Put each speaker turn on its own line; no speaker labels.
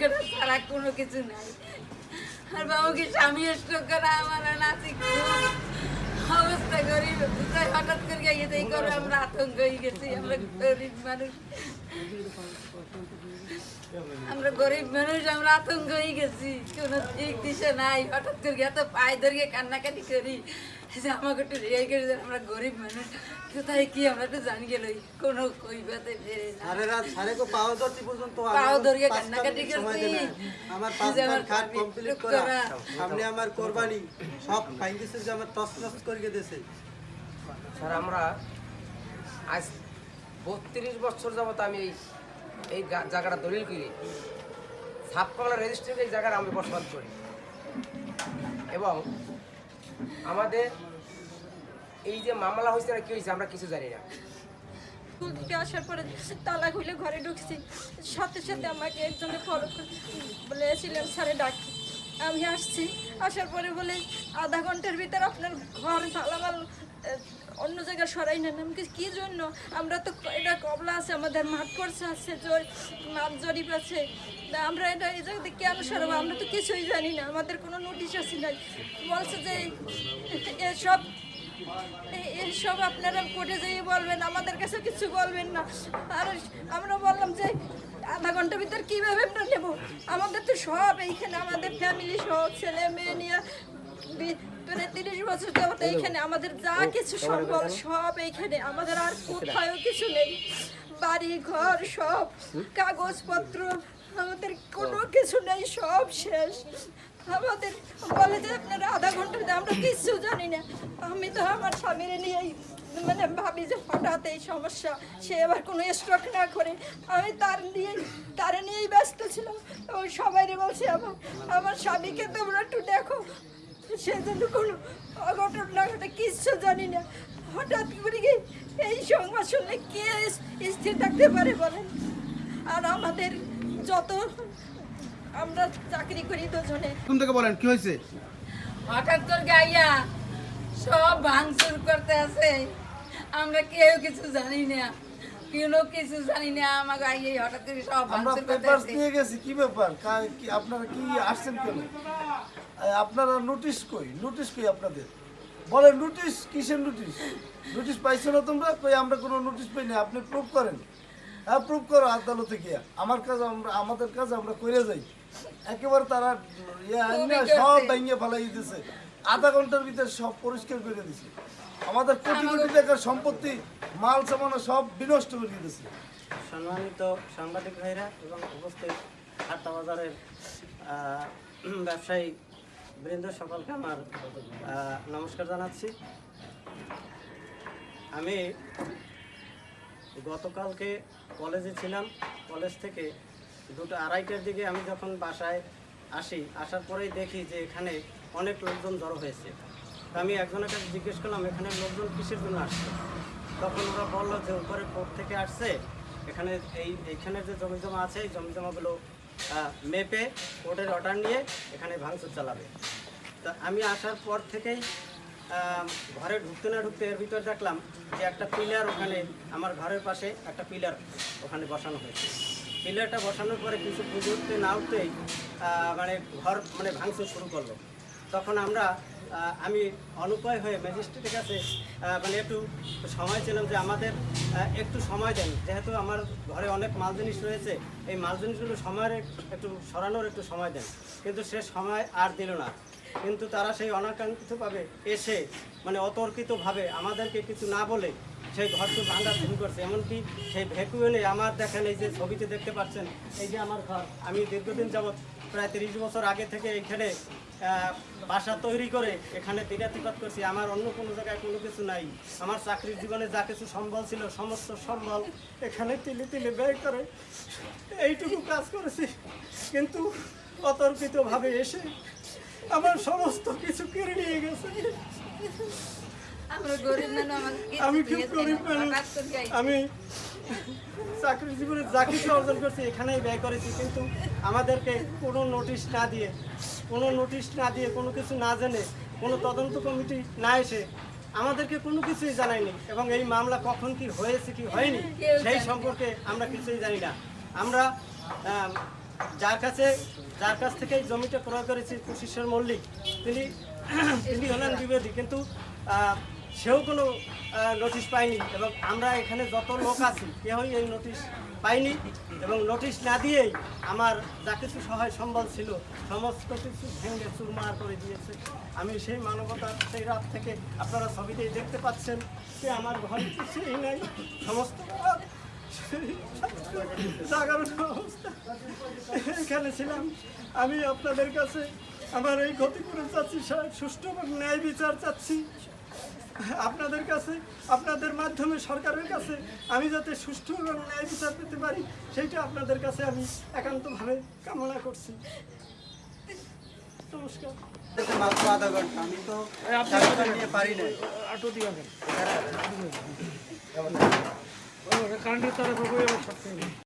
Card ছাড়া কোনো কিছু নাই। আর বাবুকে স্বামী স্ট্রোক করা আমার নাতি অবস্থা গরিব। কোথায় হঠাৎ করে গিয়ে এই করে আমরা আতঙ্ক হয়ে গেছি, আমরা গরিব মানুষ। আমরা গরিব মানুষ, আমরা আতঙ্ক হয়ে গেছি, কোনো দিক দিশা নাই। হঠাৎ করে এত পায়ে ধরিয়ে কান্নাকাটি করি। যে আমাকে একটু রেগে করে দেন, আমরা গরিব মানুষ। কোথায় কি আমরা একটু জানি গেল কোনো কইবাতে ফেরে না।
রাত সাড়ে কো পাও ধরতে পর্যন্ত আমার
পাও ধরিয়ে কান্নাকাটি করছি।
না। আমার
যে
পাঁচটার খাট কমপ্লিট করা।
করা।
সামনে আমার কোরবানি। সব যে আমার টস টস করে দিয়েছে
স্যার আমরা আজ বত্রিশ বছর যাবত আমি এই এই জায়গাটা দলিল করি। ছাপ্পাংলা রেজিস্ট্রিতে এই জায়গায় আমি বসবাস করি। এবং আমাদের এই যে মামলা হয়েছে না কি হয়েছে? আমরা কিছু জানি না।
স্কুল থেকে আসার পরে তালা খুলে ঘরে ঢুকছি। সাথে সাথে আমাকে একজনে ফলো বলেছিলাম স্যারে ডাক। আমি আসছি। আসার পরে বলে, আধা ঘণ্টার ভিতরে আপনার ঘর তালামাল সরাই না আমি বলছি, কি জন্য? আমরা তো এটা কবলা আছে আমাদের মাঠ করছে আছে মাঠ জরিপ আছে। আমরা এটা এই জায়গাতে কেন সরাবো? আমরা তো কিছুই জানি না আমাদের কোনো নোটিশ আছে নাই। বলছে যে এসব এ- এসব আপনারা কোর্টে যেয়ে বলবেন আমাদের কাছে কিছু বলবেন না। আর আমরা বললাম যে আধা ঘণ্টার ভিতর কীভাবে আমরা নেব? আমাদের তো সব এইখানে আমাদের ফ্যামিলি সহ ছেলে মেয়ে নিয়ে মানে তিরিশ বছর যাবত এইখানে আমাদের যা কিছু সম্ভব সব এইখানে আমাদের আর কোথাও কিছু নেই। বাড়ি ঘর সব। কাগজপত্র আমাদের কোনো কিছু নেই সব শেষ। আমাদের বলে যে আপনারা আধা ঘণ্টা আমরা কিচ্ছু জানি না। আমি তো আমার স্বামীর নিয়েই মানে ভাবি যে হঠাৎ এই সমস্যা সে আবার কোনো স্ট্রোক না করে। আমি তার নিয়েই তার নিয়েই ব্যস্ত ছিলাম। এবং সবাই বলছি আমার আমার স্বামীকে তোমরা একটু দেখো। সেজন্য কোনো অঘটন না ঘটে কিচ্ছু জানি না। হঠাৎ করে কি এই সংবাদ শুনলে কে স্থির থাকতে পারে বলেন? আর আমাদের যত আমরা চাকরি করি দুজনে।
কোন থেকে বলেন কি হয়েছে?
হঠাৎ করে গাইয়া সব ভাঙচুর করতে আছে। আমরা কেউ কিছু জানি না কোনো কিছু জানি না আমাকে আইয়ে হঠাৎ করে সব
আমরা
ভাঙচুর করতে
পেপার দিয়ে গেছি কি ব্যাপার? আপনারা কি আসছেন কেন? আপনারা নোটিশ কই? নোটিশ কই আপনাদের? বলে নোটিশ কিসের নোটিশ নোটিশ পাইছো না তোমরা? কই আমরা কোনো নোটিশ পাই না আপনি প্রুফ করেন। হ্যাঁ প্রুফ করো আদালতে গিয়া। আমার কাজ আমরা আমাদের কাজ আমরা করে যাই। একেবারে তারা ইয়ে সব। ভেঙে ফেলাই দিতেছে। আধা ঘণ্টার ভিতরে সব পরিষ্কার করে দিছে। আমাদের কোটি কোটি টাকার সম্পত্তি মাল সামানো সব বিনষ্ট করে দিতেছে।
সম্মানিত সাংবাদিক ভাইরা এবং উপস্থিত হাট্টা বাজারের ব্যবসায়ী বৃন্দ সকলকে আমার নমস্কার জানাচ্ছি। আমি গতকালকে কলেজে ছিলাম। কলেজ থেকে দুটো আড়াইটার দিকে আমি যখন বাসায় আসি, আসার পরেই দেখি যে এখানে অনেক লোকজন জড়ো হয়েছে। তো আমি একজনের কাছে জিজ্ঞেস করলাম, এখানে লোকজন কিসের জন্য আসছে? তখন ওরা বলল যে, উপরে কোর্ট থেকে আসছে। এখানে এই এইখানে যে জমি জমা আছে, এই জমি জমাগুলো মেপে কোর্টের অর্ডার নিয়ে এখানে ভাঙচুর চালাবে। তা আমি আসার পর থেকেই ঘরে ঢুকতে না ঢুকতে এর ভিতর দেখলাম যে একটা পিলার ওখানে, আমার ঘরের পাশে একটা পিলার ওখানে বসানো হয়েছে। পিলারটা বসানোর পরে কিছু পুজো উঠতে না উঠতেই মানে ঘর মানে ভাঙচুর শুরু করল। তখন আমরা আমি অনুপায় হয়ে ম্যাজিস্ট্রেটের কাছে মানে একটু সময় ছিলাম যে আমাদের একটু সময় দেন। যেহেতু আমার ঘরে অনেক মাল জিনিস রয়েছে, এই মাল জিনিসগুলো সময়ের একটু সরানোর একটু সময় দেন। কিন্তু সে সময় আর দিল না। কিন্তু তারা সেই অনাকাঙ্ক্ষিতভাবে এসে মানে অতর্কিতভাবে আমাদেরকে কিছু না বলে সেই ঘরটি ভাঙা শুরু করছে। এমনকি সেই ভ্যাকুয়েলে আমার দেখেন, এই যে ছবিতে দেখতে পাচ্ছেন, এই যে আমার ঘর, আমি দীর্ঘদিন যাবৎ প্রায় তিরিশ বছর আগে থেকে এখানে বাসা তৈরি করে এখানে দিনাতিপাত করছি। আমার অন্য কোনো জায়গায় কোনো কিছু নাই। আমার চাকরির জীবনে যা কিছু সম্বল ছিল সমস্ত সম্বল এখানে তিলে তিলে ব্যয় করে এইটুকু কাজ করেছি। কিন্তু অতর্কিতভাবে এসে আমার সমস্ত কিছু কেড়ে নিয়ে গেছে।
আমি খুব গরিব মানুষ। আমি চাকরির জীবনে যা কিছু অর্জন করছি, এখানেই ব্যয় করেছি। কিন্তু আমাদেরকে কোনো নোটিশ না দিয়ে, কোনো নোটিশ না দিয়ে কোনো কিছু না জেনে, কোনো তদন্ত কমিটি না এসে আমাদেরকে কোনো কিছুই জানায়নি। এবং এই মামলা কখন কি হয়েছে, কি হয়নি, সেই সম্পর্কে আমরা কিছুই জানি না। আমরা
যার কাছে, যার কাছ থেকে জমিটা ক্রয় করেছি কুশিশ্বর মল্লিক, তিনি তিনি হলেন বিরোধী। কিন্তু সেও কোনো নোটিশ পায়নি এবং আমরা এখানে যত লোক আছি, কেউই এই নোটিশ পাইনি এবং নোটিশ না দিয়েই আমার যা কিছু সহায় সম্বল ছিল, সমস্ত কিছু ভেঙে চুরমার করে দিয়েছে। আমি সেই মানবতার সেই রাত থেকে আপনারা ছবিতেই দেখতে পাচ্ছেন যে আমার ঘরে কিছুই নাই, সমস্ত অবস্থা। এখানে ছিলাম আমি আপনাদের কাছে আমার এই ক্ষতিপূরণ চাচ্ছি সুষ্ঠু ন্যায় বিচার চাচ্ছি। আপনাদের কাছে আপনাদের মাধ্যমে সরকারের কাছে আমি যাতে সুষ্ঠু এবং ন্যায় বিচার পেতে পারি সেইটা আপনাদের কাছে আমি একান্তভাবে কামনা করছি। নমস্কার।
মাত্র আধা ঘণ্টা। আমি তো নিয়ে পারি না
কারেন্টের তারা